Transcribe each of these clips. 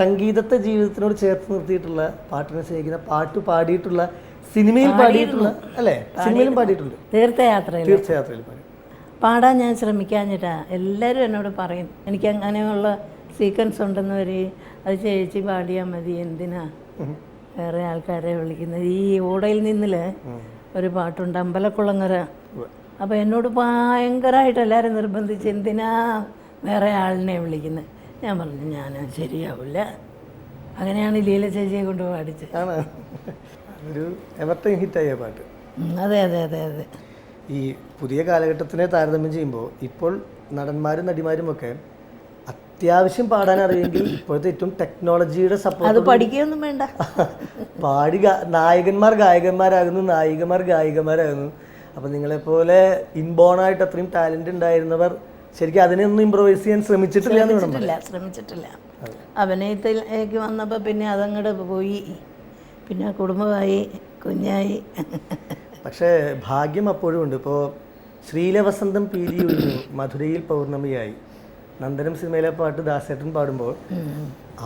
സംഗീതത്തെ ജീവിതത്തിനോട് ചേർത്ത് നിർത്തിയിട്ടുള്ള പാട്ടിനെ സ്നേഹിക്കുന്ന പാട്ട് പാടിയിട്ടുള്ള സിനിമയിൽ പാടിയിട്ടുള്ള അല്ലേ? സിനിമയിലും പാടിയിട്ടുണ്ട്. തീർത്ഥയാത്രയിൽ. തീർത്ഥയാത്രയിൽ. പാടി. പാടാൻ ഞാൻ ശ്രമിക്കാഞ്ഞിട്ടാ. എല്ലാവരും എന്നോട് പറയും എനിക്ക് അങ്ങനെയുള്ള സീക്വൻസ് ഉണ്ടെന്ന് വരെ അത് ചേച്ചി പാടിയാൽ മതി എന്തിനാ? വേറെ ആൾക്കാരെ വിളിക്കുന്നത്. ഈ ഓടയിൽ നിന്നിൽ ഒരു പാട്ടുണ്ട് അമ്പലക്കുളങ്ങര. അപ്പോൾ എന്നോട് ഭയങ്കരമായിട്ട് എല്ലാവരും നിർബന്ധിച്ച് എന്തിനാ? വേറെ ആളിനെ വിളിക്കുന്നത് ഞാൻ പറഞ്ഞു ഞാൻ ശരിയാവില്ല. അങ്ങനെയാണ് ലീല ചേച്ചിയെ കൊണ്ട് പാടിച്ചത് ആണ്. അതൊരു എവർട്ടൈം ഹിറ്റായ പാട്ട്. അതെ അതെ അതെ അതെ. ഈ പുതിയ കാലഘട്ടത്തിനെ താരതമ്യം ചെയ്യുമ്പോൾ ഇപ്പോൾ നടന്മാരും നടിമാരും ഒക്കെ അത്യാവശ്യം പാടാൻ അറിയുമെങ്കിൽ ഇപ്പോഴത്തെ ഏറ്റവും ടെക്നോളജിയുടെ സപ്പോർട്ട് അത് സപ്പോർട്ട് പഠിക്കുകയൊന്നും വേണ്ട. പാടി ഗാ- നായകന്മാർ ഗായകന്മാരാകുന്നു നായികമാർ ഗായികമാരാകുന്നു. അപ്പം നിങ്ങളെപ്പോലെ ഇൻബോണായിട്ട് അത്രയും ടാലന്റ് ഉണ്ടായിരുന്നവർ ശരിക്കും അതിനൊന്നും ഇമ്പ്രവൈസ് ചെയ്യാൻ ശ്രമിച്ചിട്ടില്ല ശ്രമിച്ചിട്ടില്ല അഭിനയത്തിലേക്ക് വന്നപ്പോൾ പിന്നെ അതങ്ങോട്ട് പോയി. പിന്നെ കുടുംബമായി കുഞ്ഞായി. പക്ഷേ ഭാഗ്യം അപ്പോഴും ഉണ്ട്. ഇപ്പോൾ ശ്രീലവസന്തം പീലി ഒഴിഞ്ഞു മധുരയിൽ പൗർണമിയായി. നന്ദനം സിനിമയിലെ പാട്ട് ദാസേട്ടൻ പാടുമ്പോൾ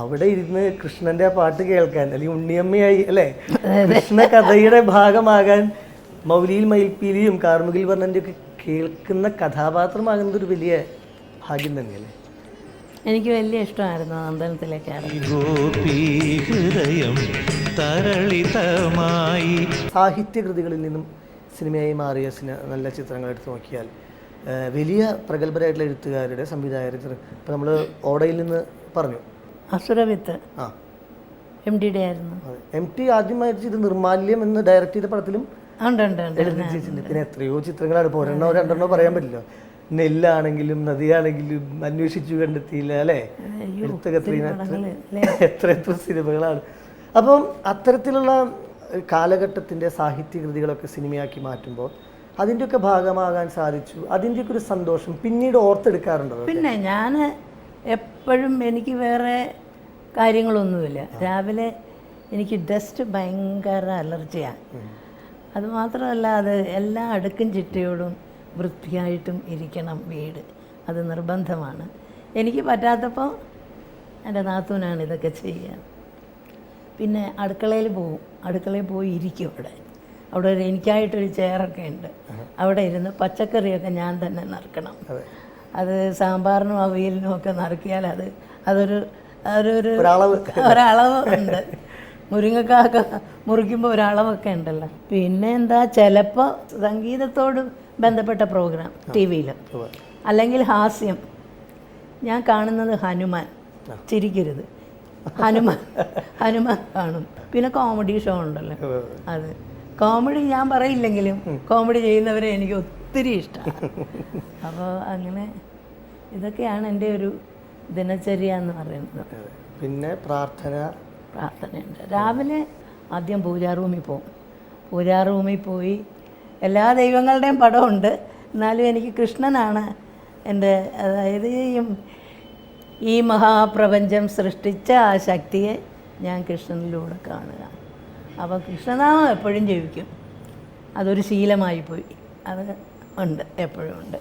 അവിടെ ഇരുന്ന് കൃഷ്ണന്റെ ആ പാട്ട് കേൾക്കാൻ അല്ലെങ്കിൽ ഉണ്ണിയമ്മയായി അല്ലേ? കൃഷ്ണ കഥയുടെ ഭാഗമാകാൻ മൗലിയിൽ മയിൽപ്പീലിയും കാർമുകിൽ വർണന്റെ ഒക്കെ കേൾക്കുന്ന കഥാപാത്രമാകുന്നത് ഒരു വലിയ ഭാഗ്യം തന്നെയല്ലേ? എനിക്ക് വലിയ ഇഷ്ടമായിരുന്നു നന്ദനത്തിലേക്ക് സാഹിത്യ കൃതികളിൽ ഹൃദയം തരളിതമായി. സാഹിത്യകൃതികളിൽ നിന്നും സിനിമയായി മാറിയ സിന നല്ല ചിത്രങ്ങൾ എടുത്തു നോക്കിയാൽ വലിയ പ്രഗത്ഭരായിട്ടുള്ള എഴുത്തുകാരുടെ സംവിധായകർ ഇപ്പം നമ്മൾ ഓടയിൽ നിന്ന് പറഞ്ഞു. അസുരവിത്ത്. ആ. എം ഡിയുടെ ആയിരുന്നു. അതെ. എം ടി ആദ്യമായിട്ട് ചെയ്ത് നിർമാല്യം എന്ന് ഡയറക്റ്റ് ചെയ്ത പടത്തിലും എഴുതിച്ചിട്ടുണ്ട് പിന്നെ എത്രയോ ചിത്രങ്ങളാണ്. ഇപ്പോൾ ഒരെണ്ണോ രണ്ടെണ്ണോ പറയാൻ പറ്റില്ല. നെല്ലാണെങ്കിലും നദിയാണെങ്കിലും അന്വേഷിച്ചു കണ്ടെത്തിയില്ല അല്ലേ? എടുത്ത കത്രീന എത്ര എത്ര സിനിമകളാണ്. അപ്പം അത്തരത്തിലുള്ള കാലഘട്ടത്തിന്റെ സാഹിത്യകൃതികളൊക്കെ സിനിമയാക്കി മാറ്റുമ്പോൾ അതിന്റെയൊക്കെ ഭാഗമാകാൻ സാധിച്ചു. അതിന്റെയൊക്കെ ഒരു സന്തോഷം. പിന്നീട് ഓർത്തെടുക്കാറുണ്ടോ പിന്നെ ഞാൻ എപ്പോഴും എനിക്ക് വേറെ കാര്യങ്ങളൊന്നുമില്ല. രാവിലെ എനിക്ക് ഡസ്റ്റ് ഭയങ്കര അലർജിയാണ് അതുമാത്രമല്ല അത് എല്ലാ അടുക്കും ചിട്ടയോടും വൃത്തിയായിട്ടും ഇരിക്കണം വീട്. അത് നിർബന്ധമാണ്. എനിക്ക് പറ്റാത്തപ്പോൾ എന്റെ നാത്തൂനാണ് ഇതൊക്കെ ചെയ്യുക. പിന്നെ അടുക്കളയിൽ പോവും. അടുക്കളയിൽ പോയി ഇരിക്കും അവിടെ. അവിടെ ഒരു എനിക്കായിട്ടൊരു ചെയറൊക്കെ ഉണ്ട്. അവിടെ ഇരുന്ന് പച്ചക്കറിയൊക്കെ ഞാൻ തന്നെ നറുക്കണം. അത് സാമ്പാറിനും അവിയലിനും ഒക്കെ നറുക്കിയാൽ അത് അതൊരു അതൊരു ഒരളവ്. ഒരളവ് ഉണ്ട്. മുരിങ്ങക്കാക്ക മുറിക്കുമ്പോൾ ഒരളവൊക്കെ ഉണ്ടല്ലോ. പിന്നെ എന്താ ചിലപ്പോൾ സംഗീതത്തോട് ബന്ധപ്പെട്ട പ്രോഗ്രാം ടി വിയിൽ അല്ലെങ്കിൽ ഹാസ്യം. ഞാൻ കാണുന്നത് ഹനുമാൻ. ചിരിക്കരുത്. ഹനുമാൻ ഹനുമാൻ കാണും. പിന്നെ കോമഡി ഷോ ഉണ്ടല്ലോ. അത്. കോമഡി ഞാൻ പറയില്ലെങ്കിലും കോമഡി ചെയ്യുന്നവരെ എനിക്ക് ഒത്തിരി ഇഷ്ടമാണ് അപ്പോൾ അങ്ങനെ ഇതൊക്കെയാണ് എന്റെ ഒരു ദിനചര്യ എന്ന് പറയുന്നത്. പിന്നെ പ്രാർത്ഥന പ്രാർത്ഥനയുണ്ട്. രാവിലെ ആദ്യം പൂജാ റൂമിൽ പോകും പൂജാ റൂമിൽ പോയി എല്ലാ ദൈവങ്ങളുടെയും പടമുണ്ട്. എന്നാലും എനിക്ക് കൃഷ്ണനാണ് എന്റെ അതായത് ഈ മഹാപ്രപഞ്ചം സൃഷ്ടിച്ച ആ ശക്തിയെ ഞാൻ കൃഷ്ണനിലൂടെ കാണുക. അപ്പോൾ കൃഷ്ണനാമം എപ്പോഴും ജീവിക്കും അതൊരു ശീലമായി പോയി. അത് ഉണ്ട് എപ്പോഴും ഉണ്ട്.